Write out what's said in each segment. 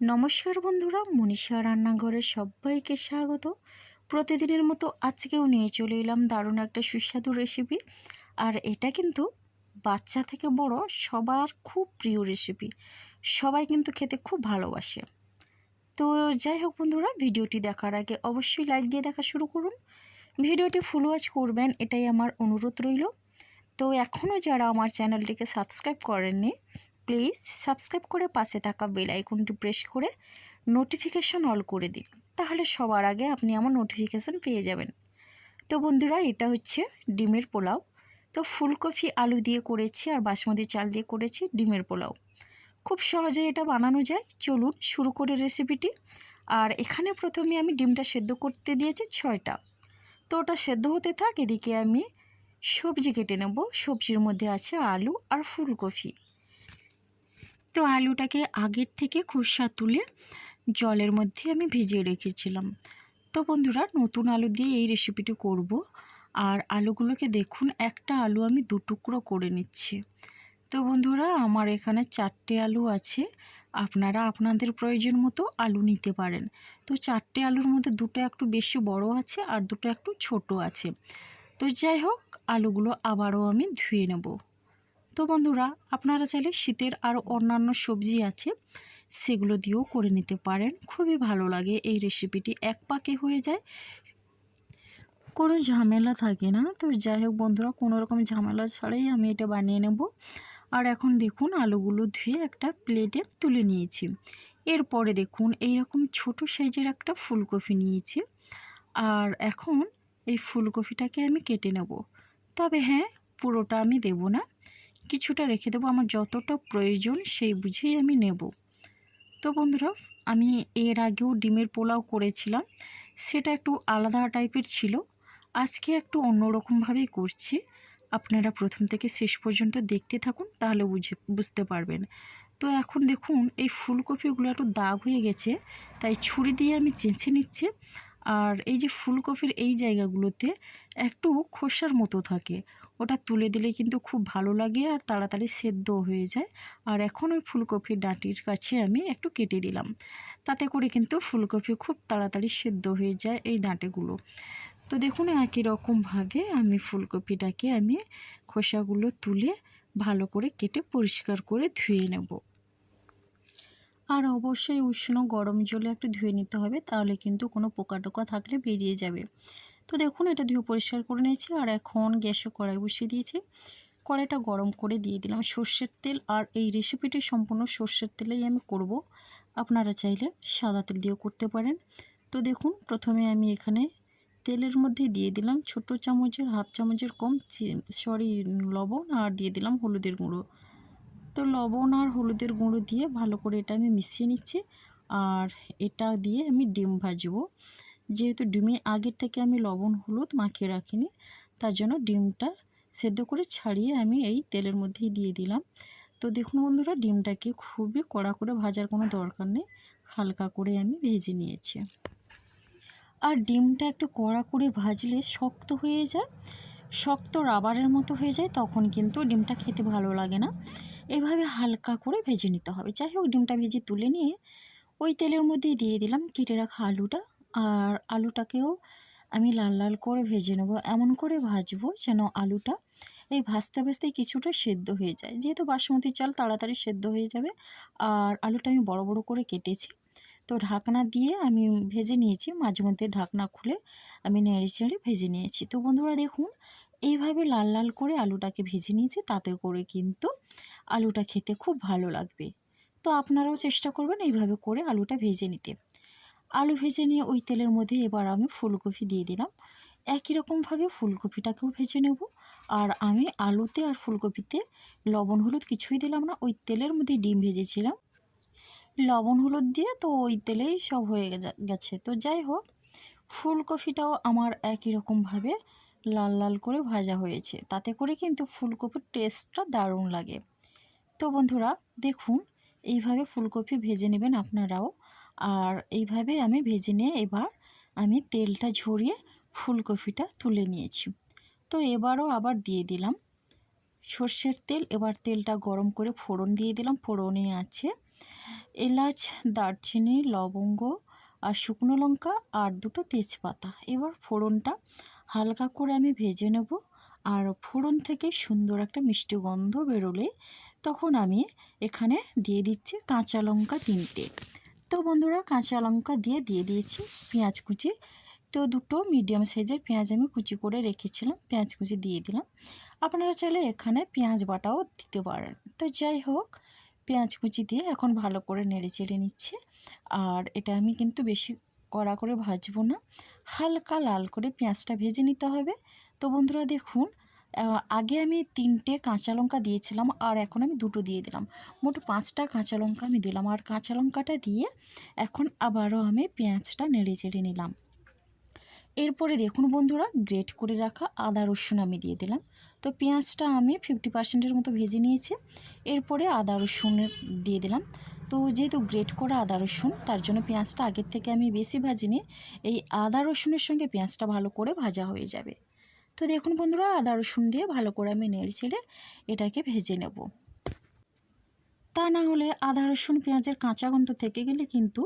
নমস্কার বন্ধুরা, মনীষা রান্নাঘরে সবাইকে স্বাগত। প্রতিদিনের মতো আজকেও নিয়ে চলে এলাম দারুণ একটা সুস্বাদু রেসিপি আর এটা কিন্তু বাচ্চা থেকে বড় সবার খুব প্রিয় রেসিপি সবাই কিন্তু খেতে খুব ভালোবাসে। তো যাই হোক বন্ধুরা, ভিডিওটি দেখার আগে অবশ্যই লাইক দিয়ে দেখা শুরু করুন। ভিডিওটি ফুল ওয়াচ করবেন, এটাই আমার অনুরোধ রইল। তো এখনও যারা আমার চ্যানেলটিকে সাবস্ক্রাইব করেননি প্লিজ সাবস্ক্রাইব করে পাশে থাকা বেল আইকনটি প্রেস করে নোটিফিকেশন অল করে দিন। তাহলে সবার আগে আপনি আমার নোটিফিকেশান পেয়ে যাবেন। তো বন্ধুরা, এটা হচ্ছে ডিমের পোলাও। তো ফুলকপি, আলু দিয়ে করেছি আর বাসমতি চাল দিয়ে করেছি ডিমের পোলাও। খুব সহজে এটা বানানো যায়। চলুন শুরু করে রেসিপিটি। আর এখানে প্রথমে আমি ডিমটা সেদ্ধ করতে দিয়েছি ছয়টা। তো ওটা সেদ্ধ হতে থাক, এদিকে আমি সবজি কেটে নেব। সবজির মধ্যে আছে আলু আর ফুলকপি। তো আলুটাকে আগের থেকে খোসা তুলে জলের মধ্যে আমি ভিজিয়ে রেখেছিলাম। তো বন্ধুরা, নতুন আলু দিয়ে এই রেসিপিটি করব। আর আলুগুলোকে দেখুন, একটা আলু আমি দু টুকরো করে নিচ্ছি। তো বন্ধুরা, আমার এখানে চারটে আলু আছে। আপনারা আপনাদের প্রয়োজন মতো আলু নিতে পারেন। তো চারটে আলুর মধ্যে দুটো একটু বেশি বড় আছে আর দুটো একটু ছোট আছে। তো যাই হোক, আলুগুলো আবারও আমি ধুয়ে নেব। তো বন্ধুরা, আপনারা চাইলে শীতের আরও অন্যান্য সবজি আছে, সেগুলো দিয়েও করে নিতে পারেন। খুবই ভালো লাগে এই রেসিপিটি এক পাকে হয়ে যায়। কোনো ঝামেলা থাকে না। তো যাই হোক বন্ধুরা, কোনো রকম ঝামেলা ছাড়াই আমি এটা বানিয়ে নেব। আর এখন দেখুন, আলুগুলো ধুয়ে একটা প্লেটে তুলে নিয়েছি। এরপরে দেখুন এই রকম ছোট সাইজের একটা ফুলকপি নিয়েছি। আর এখন এই ফুলকপিটাকে আমি কেটে নেব। তবে হ্যাঁ পুরোটা আমি দেব না। কিছুটা রেখে দেবো, আমার যতটা প্রয়োজন সেই বুঝেই আমি নেব। তো বন্ধুরা, আমি এর আগেও ডিমের পোলাও করেছিলাম, সেটা একটু আলাদা টাইপের ছিল। আজকে একটু অন্যরকমভাবেই করছি। আপনারা প্রথম থেকে শেষ পর্যন্ত দেখতে থাকুন, তাহলে বুঝে, বুঝতে পারবেন। তো এখন দেখুন, এই ফুলকপিগুলো একটু দাগ হয়ে গেছে, তাই ছুরি দিয়ে আমি চেঁচে নিচ্ছি। আর এই যে ফুলকপির এই জায়গাগুলোতে একটু খোসার মতো থাকে। ওটা তুলে দিলে কিন্তু খুব ভালো লাগে আর তাড়াতাড়ি সেদ্ধ হয়ে যায়। আর এখন ওই ফুলকপির ডাঁটির কাছে আমি একটু কেটে দিলাম। তাতে করে কিন্তু ফুলকপি খুব তাড়াতাড়ি সেদ্ধ হয়ে যায় এই ডাঁটেগুলো। তো দেখুন একই রকমভাবে আমি ফুলকপিটাকে আমি খোসাগুলো তুলে ভালো করে কেটে পরিষ্কার করে ধুয়ে নেব। আর অবশ্যই উষ্ণ গরম জলে একটু ধুয়ে নিতে হবে, তাহলে কিন্তু কোনো পোকা টোকা থাকলে বেরিয়ে যাবে। তো দেখুন, এটা ধুয়ে পরিষ্কার করে নিয়েছি আর এখন গ্যাসে কড়াই বসিয়ে দিয়েছি। কড়াইটা গরম করে দিয়ে দিলাম সর্ষের তেল আর এই রেসিপিটি সম্পূর্ণ সর্ষের তেলেই আমি করব। আপনারা চাইলে সাদা তেল দিয়েও করতে পারেন। তো দেখুন, প্রথমে আমি এখানে তেলের মধ্যে দিয়ে দিলাম ছোট চামচের, হাফ চামচের কম সরি লবণ আর দিয়ে দিলাম হলুদের গুঁড়ো। তো লবণ আর হলুদের গুঁড়ো দিয়ে ভালো করে এটা আমি মিশিয়ে নিচ্ছি। আর এটা দিয়ে আমি ডিম ভাজবো। যেহেতু ডিমে আগের থেকে আমি লবণ, হলুদ মাখিয়ে রাখিনি, তার জন্য ডিমটা সেদ্ধ করে ছাড়িয়ে আমি এই তেলের মধ্যেই দিয়ে দিলাম। তো দেখুন বন্ধুরা, ডিমটাকে খুবই কড়া করে ভাজার কোনো দরকার নেই, হালকা করে আমি ভেজে নিয়েছি। আর ডিমটা একটু কড়া করে ভাজলে শক্ত হয়ে যায়, শক্ত রাবারের মতো হয়ে যায়, তখন কিন্তু ডিমটা খেতে ভালো লাগে না। এভাবে হালকা করে ভেজে নিতে হবে। যাই হোক, ডিমটা ভেজে তুলে নিয়ে ওই তেলের মধ্যে দিয়ে দিলাম কেটে রাখা আলুটা। আর আলুটাকেও আমি লাল লাল করে ভেজে নেব। এমন করে ভাজবো যেন আলুটা এই ভাজতে ভাজতে কিছুটা সেদ্ধ হয়ে যায়। যেহেতু বাসমতি চাল তাড়াতাড়ি সেদ্ধ হয়ে যাবে, আর আলুটা আমি বড় বড় করে কেটেছি, তো ঢাকনা দিয়ে আমি ভেজে নিয়েছি। মাঝে মধ্যে ঢাকনা খুলে আমি নেড়ে চেড়ে ভেজে নিয়েছি। তো বন্ধুরা দেখুন এইভাবে লাল লাল করে আলুটাকে ভেজে নিয়েছি, তাতে করে কিন্তু আলুটা খেতে খুব ভালো লাগবে। তো আপনারাও চেষ্টা করবেন এইভাবে করে আলুটা ভেজে নিতে। আলু ভেজে নিয়ে ওই তেলের মধ্যে এবার আমি ফুলকপি দিয়ে দিলাম। একই রকমভাবে ফুলকপিটাকেও ভেজে নেব। আর আমি আলুতে আর ফুলকপিতে লবণ হলুদ কিছুই দিলাম না, ওই তেলের মধ্যে ডিম ভেজেছিলাম। লবণ হলুদ দিয়ে তো ওই তেলেই সব হয়ে গেছে। তো যাই হোক, ফুলকপিটাও আমার একই রকমভাবে লাল লাল করে ভাজা হয়েছে। তাতে করে কিন্তু ফুলকপির টেস্টটা দারুণ লাগে। তো বন্ধুরা, দেখুন, এইভাবে ফুলকপি ভেজে নেবেন আপনারাও। আর এইভাবে আমি ভেজে নিয়ে এবার আমি তেলটা ঝরিয়ে ফুলকপিটা তুলে নিয়েছি। তো এবারও আবার দিয়ে দিলাম। সর্ষের তেল, এবার তেলটা গরম করে ফোড়ন দিয়ে দিলাম। ফোড়নে আছে এলাচ, দারচিনি, লবঙ্গ আর শুকনো লঙ্কা আর দুটো তেজপাতা। এবার ফোড়নটা হালকা করে আমি ভেজে নেব আর ফোড়ন থেকে সুন্দর একটা মিষ্টি গন্ধ বেরোলে তখন আমি এখানে দিয়ে দিচ্ছি কাঁচা লঙ্কা তিনটে। তো বন্ধুরা, কাঁচা লঙ্কা দিয়ে দিয়ে দিয়েছি পেঁয়াজ কুচি। তো দুটো মিডিয়াম সাইজের পেঁয়াজ আমি কুচি করে রেখেছিলাম, পেঁয়াজ কুচি দিয়ে দিলাম। আপনারা চাইলে এখানে পেঁয়াজ বাটাও দিতে পারেন। তো যাই হোক, পেঁয়াজ কুচি দিয়ে এখন ভালো করে নেড়ে চেড়ে নিচ্ছে। আর এটা আমি কিন্তু বেশি কড়া করে ভাজবো না। হালকা লাল করে পেঁয়াজটা ভেজে নিতে হবে। তো বন্ধুরা দেখুন আগে আমি তিনটে কাঁচা লঙ্কা দিয়েছিলাম আর এখন আমি দুটো দিয়ে দিলাম। মোট পাঁচটা কাঁচা লঙ্কা আমি দিলাম আর কাঁচা লঙ্কাটা দিয়ে এখন আবারও আমি পেঁয়াজটা নেড়ে চেড়ে নিলাম। এরপরে দেখুন বন্ধুরা, গ্রেট করে রাখা আদা রসুন আমি দিয়ে দিলাম। তো পেঁয়াজটা আমি ফিফটি পার্সেন্টের মতো ভেজে নিয়েছি। এরপরে আদা রসুনের দিয়ে দিলাম। তো যেহেতু গ্রেট করা আদা রসুন, তার জন্য পেঁয়াজটা আগের থেকে আমি বেশি ভাজিনি। এই আদা রসুনের সঙ্গে পেঁয়াজটা ভালো করে ভাজা হয়ে যাবে। তো দেখুন বন্ধুরা, আদা রসুন দিয়ে ভালো করে আমি নেড়ে ছেড়ে এটাকে ভেজে নেব। তা না হলে আদা রসুন পেঁয়াজের কাঁচা গন্ধ থেকে গেলে কিন্তু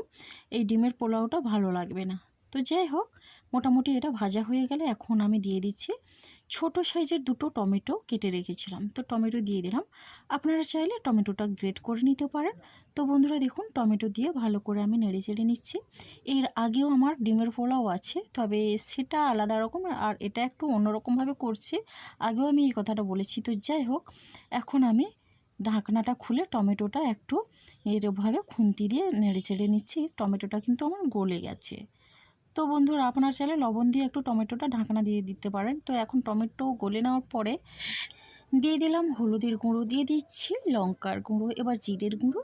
এই ডিমের পোলাওটা ভালো লাগবে না। তো যাই হোক, মোটামুটি এটা ভাজা হয়ে গেলে এখন আমি দিয়ে দিচ্ছি ছোট সাইজের দুটো টমেটো কেটে রেখেছিলাম। তো টমেটো দিয়ে দিলাম। আপনারা চাইলে টমেটোটা গ্রেট করে নিতে পারেন। তো বন্ধুরা দেখুন, টমেটো দিয়ে ভালো করে আমি নেড়ে চেড়ে নিচ্ছি। এর আগেও আমার ডিমের পোলাও আছে, তবে সেটা আলাদা রকম আর এটা একটু অন্যরকমভাবে করছি। আগেও আমি এই কথাটা বলেছি। তো যাই হোক, এখন আমি ঢাকনাটা খুলে টমেটোটা একটু এরভাবে খুন্তি দিয়ে নেড়ে চেড়ে নিচ্ছি। টমেটোটা কিন্তু আমার গলে গেছে। তো বন্ধুরা আপনার চাইলে লবণ দিয়ে একটু টমেটোটা ঢাকনা দিয়ে দিতে পারেন। তো এখন টমেটো গলে নেওয়ার পরে দিয়ে দিলাম হলুদের গুঁড়ো, দিয়ে দিচ্ছি লঙ্কার গুঁড়ো, এবার জিরের গুঁড়ো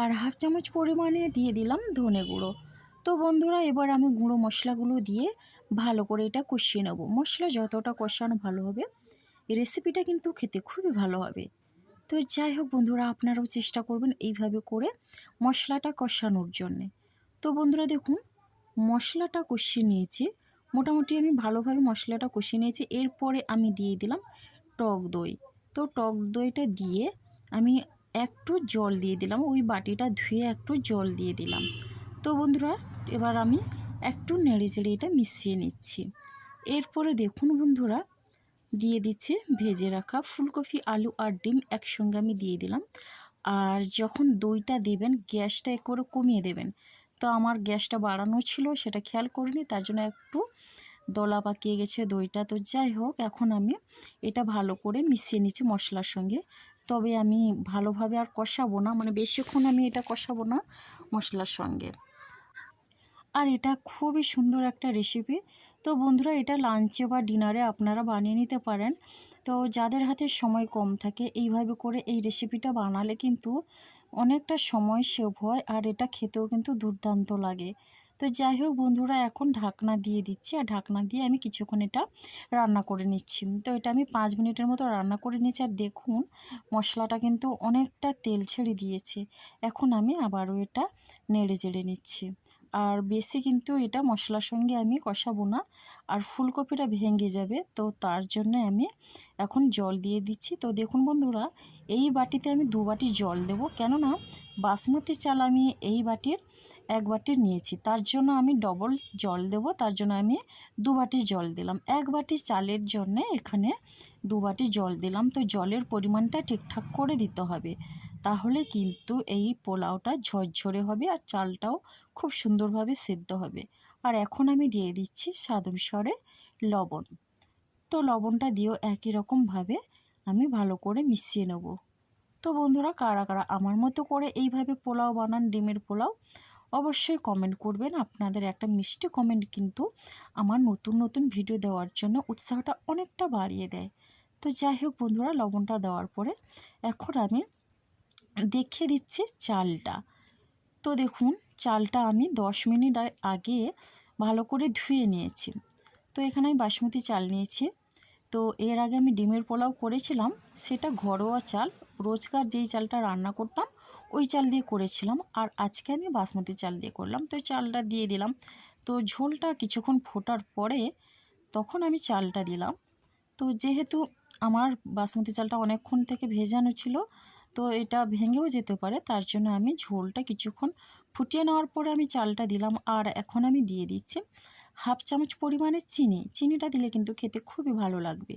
আর হাফ চামচ পরিমাণে দিয়ে দিলাম ধনে গুঁড়ো। তো বন্ধুরা এবার আমি গুঁড়ো মশলাগুলো দিয়ে ভালো করে এটা কষিয়ে নেব। মশলা যতটা কষানো ভালো হবে, রেসিপিটা কিন্তু খেতে খুবই ভালো হবে। তো যাই হোক বন্ধুরা, আপনারাও চেষ্টা করবেন এইভাবে করে মশলাটা কষানোর জন্যে। তো বন্ধুরা দেখুন মশলাটা কষিয়ে নিয়েছি। মোটামুটি আমি ভালোভাবে মশলাটা কষিয়ে নিয়েছি। এরপরে আমি দিয়ে দিলাম টক দই। তো টক দইটা দিয়ে আমি একটু জল দিয়ে দিলাম। ওই বাটিটা ধুয়ে একটু জল দিয়ে দিলাম। তো বন্ধুরা, এবার আমি একটু নেড়ে চেড়ে এটা মিশিয়ে নিচ্ছি। এরপরে দেখুন বন্ধুরা, দিয়ে দিচ্ছে ভেজে রাখা ফুলকপি, আলু আর ডিম একসঙ্গে আমি দিয়ে দিলাম। আর যখন দইটা দেবেন, গ্যাসটা একবারে কমিয়ে দেবেন। তো আমার গ্যাসটা বাড়ানো ছিল, সেটা খেয়াল করিনি, তার জন্য একটু দলা পাকিয়ে গেছে দইটা। তো যাই হোক, এখন আমি এটা ভালো করে মিশিয়ে নিচ্ছি মশলার সঙ্গে। তবে আমি ভালোভাবে আর কষাবো না মানে বেশিক্ষণ আমি এটা কষাবো না মশলার সঙ্গে। আর এটা খুবই সুন্দর একটা রেসিপি তো বন্ধুরা, এটা লাঞ্চে বা ডিনারে আপনারা বানিয়ে নিতে পারেন। তো যাদের হাতে সময় কম থাকে, এইভাবে করে এই রেসিপিটা বানালে কিন্তু অনেকটা সময় সেভ হয় আর এটা খেতেও কিন্তু দুর্দান্ত লাগে। তো যাই হোক বন্ধুরা, এখন ঢাকনা দিয়ে দিচ্ছি আর ঢাকনা দিয়ে আমি কিছুক্ষণ এটা রান্না করে নিচ্ছি। তো এটা আমি পাঁচ মিনিটের মতো রান্না করে নিচ্ছি আর দেখুন মশলাটা কিন্তু অনেকটা তেল ছেড়ে দিয়েছে। এখন আমি আবারও এটা নেড়ে জেড়ে নিচ্ছি। আর বেশি কিন্তু এটা মশলার সঙ্গে আমি কষাবো না। আর ফুলকপিটা ভেঙে যাবে, তো তার জন্য আমি এখন জল দিয়ে দিচ্ছি। তো দেখুন বন্ধুরা, এই বাটিতে আমি দু বাটি জল দেবো। কেননা বাসমতি চাল আমি এই বাটির এক বাটি নিয়েছি, তার জন্য আমি ডবল জল দেব, তার জন্য আমি দু বাটি জল দিলাম। এক বাটি চালের জন্য এখানে দু বাটি জল দিলাম। তো জলের পরিমাণটা ঠিকঠাক করে দিতে হবে। তাহলে কিন্তু এই পোলাওটা ঝরঝরে হবে আর চালটাও খুব সুন্দরভাবে সেদ্ধ হবে। আর এখন আমি দিয়ে দিচ্ছি স্বাদ অনুসারে লবণ। তো লবণটা দিয়েও একই রকমভাবে আমি ভালো করে মিশিয়ে নেব। তো বন্ধুরা, কারা কারা আমার মতো করে এইভাবে পোলাও বানান ডিমের পোলাও, অবশ্যই কমেন্ট করবেন। আপনাদের একটা মিষ্টি কমেন্ট কিন্তু আমার নতুন নতুন ভিডিও দেওয়ার জন্য উৎসাহটা অনেকটা বাড়িয়ে দেয়। তো যাই হোক বন্ধুরা, লবণটা দেওয়ার পরে এখন আমি দেখিয়ে দিচ্ছি চালটা। তো দেখুন, চালটা আমি দশ মিনিট আগে ভালো করে ধুয়ে নিয়েছি। তো এখানে আমি বাসমতি চাল নিয়েছি। তো এর আগে আমি ডিমের পোলাও করেছিলাম, সেটা ঘরোয়া চাল। রোজকার যেই চালটা রান্না করতাম, ওই চাল দিয়ে করেছিলাম। আর আজকে আমি বাসমতি চাল দিয়ে করলাম। তো চালটা দিয়ে দিলাম। তো ঝোলটা কিছুক্ষণ ফোটার পরে তখন আমি চালটা দিলাম। তো যেহেতু আমার বাসমতি চালটা অনেকক্ষণ থেকে ভেজানো ছিল তো এটা ভেঙেও যেতে পারে। তার জন্য আমি ঝোলটা কিছুক্ষণ ফুটিয়ে নেওয়ার পরে আমি চালটা দিলাম আর এখন আমি দিয়ে দিচ্ছি হাফ চামচ পরিমাণে চিনি। চিনিটা দিলে কিন্তু খেতে খুবই ভালো লাগবে।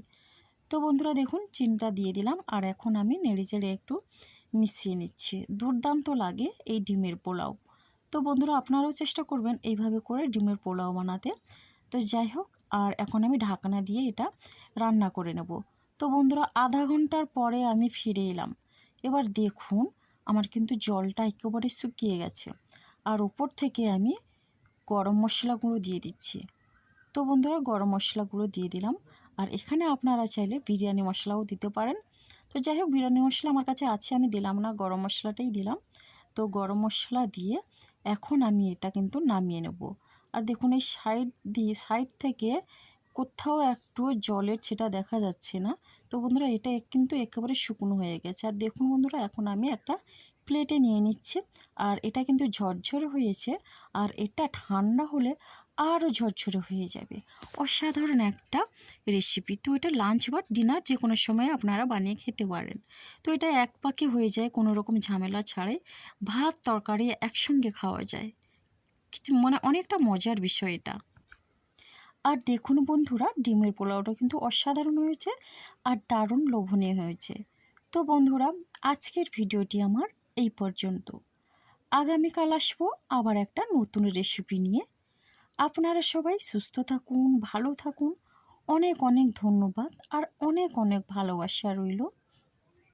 তো বন্ধুরা দেখুন, চিনিটা দিয়ে দিলাম আর এখন আমি নেড়ে চেড়ে একটু মিশিয়ে নিচ্ছি। দুর্দান্ত লাগে এই ডিমের পোলাও। তো বন্ধুরা আপনারাও চেষ্টা করবেন এইভাবে করে ডিমের পোলাও বানাতে। তো যাই হোক, আর এখন আমি ঢাকনা দিয়ে এটা রান্না করে নেব। তো বন্ধুরা আধা ঘণ্টার পরে আমি ফিরে এলাম। এবার দেখুন, আমার কিন্তু জলটা একেবারে শুকিয়ে গেছে। আর ওপর থেকে আমি গরম মশলাগুলো দিয়ে দিচ্ছি। তো বন্ধুরা, গরম মশলাগুলো দিয়ে দিলাম। আর এখানে আপনারা চাইলে বিরিয়ানি মশলাও দিতে পারেন। তো যাই হোক, বিরিয়ানি মশলা আমার কাছে আছে, আমি দিলাম না, গরম মশলাটাই দিলাম। তো গরম মশলা দিয়ে এখন আমি এটা কিন্তু নামিয়ে নেব। আর দেখুন, এই সাইড দিয়ে, সাইড থেকে কোথাও একটু জলের সেটা দেখা যাচ্ছে না। তো বন্ধুরা, এটা কিন্তু একেবারে শুকনো হয়ে গেছে। আর দেখুন বন্ধুরা, এখন আমি একটা প্লেটে নিয়ে নিচ্ছি। আর এটা কিন্তু ঝরঝরে হয়েছে। আর এটা ঠান্ডা হলে আরও ঝরঝরে হয়ে যাবে। অসাধারণ একটা রেসিপি তো এটা লাঞ্চ বা ডিনার যে কোনো সময় আপনারা বানিয়ে খেতে পারেন। তো এটা এক পাকে হয়ে যায়, কোনো রকম ঝামেলা ছাড়াই। ভাত, তরকারি একসঙ্গে খাওয়া যায়। কিছু মানে অনেকটা মজার বিষয় এটা। আর দেখুন বন্ধুরা, ডিমের পোলাওটা কিন্তু অসাধারণ হয়েছে আর দারুণ লোভনীয় হয়েছে। তো বন্ধুরা, আজকের ভিডিওটি আমার এই পর্যন্ত। আগামীকাল আসব আবার একটা নতুন রেসিপি নিয়ে। আপনারা সবাই সুস্থ থাকুন, ভালো থাকুন। অনেক অনেক ধন্যবাদ আর অনেক অনেক ভালোবাসা রইল।